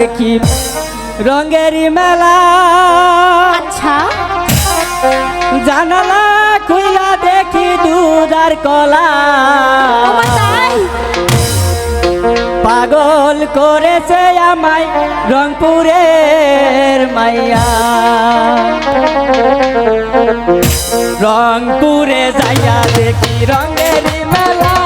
দেখি রঙেরই মেলা। আচ্ছা। জানালা খুইলা দেখি দুধ আর কলা পাগল করেছে আমায় রংপুরের মাইয়া। রংপুরে যাইয়া দেখি রঙেরই মেলা।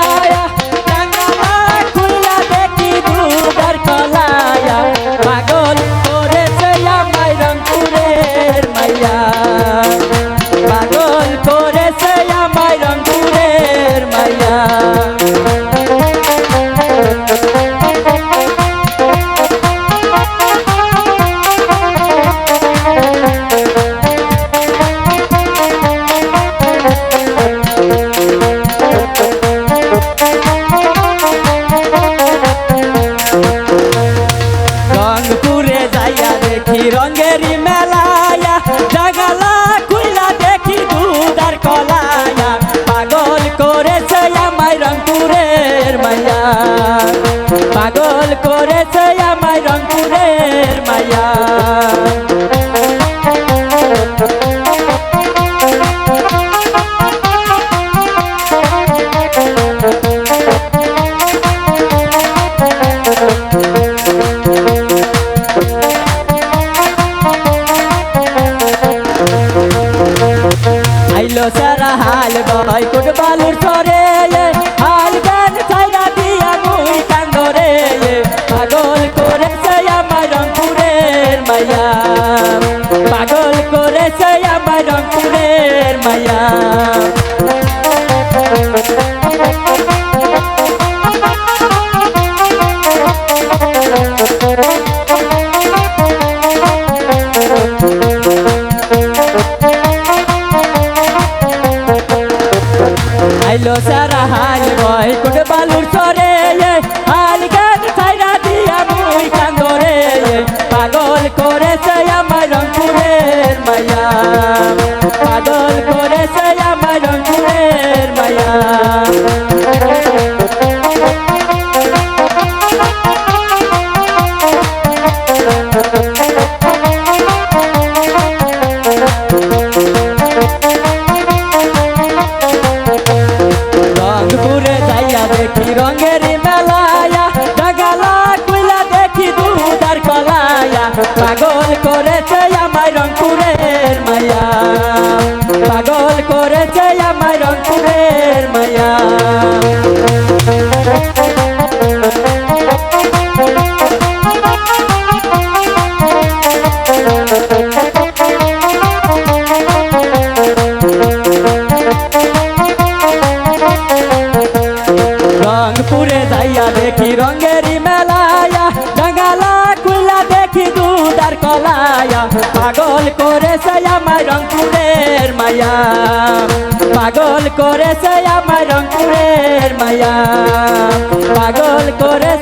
মাইয়া পাগল করেছে আমায় রংপুরের মাইয়া। রংপুরে পাগল করেছে আমায় রংপুরের আইলো সারা হাল বয় কুট বালুর সরে আইলো সারা হাল বয়, কোটে বালুর সরে হাল গান ছাইরা দিয়া মুই কান্দরে পাগল করেছে আমার রংপুরের মায়া। পাগল করেছে আমার রংপুরের মাইয়া রংপুরে যাইয়া দেখি রঙেরই মেলায়া ডাঙ্গালা খুলা দেখি দুধার কলায়া। পাগল করেছে আমায় রংপুরের মায়া। পাগল করেছে আমায় রংপুরের মায়া। পাগল করে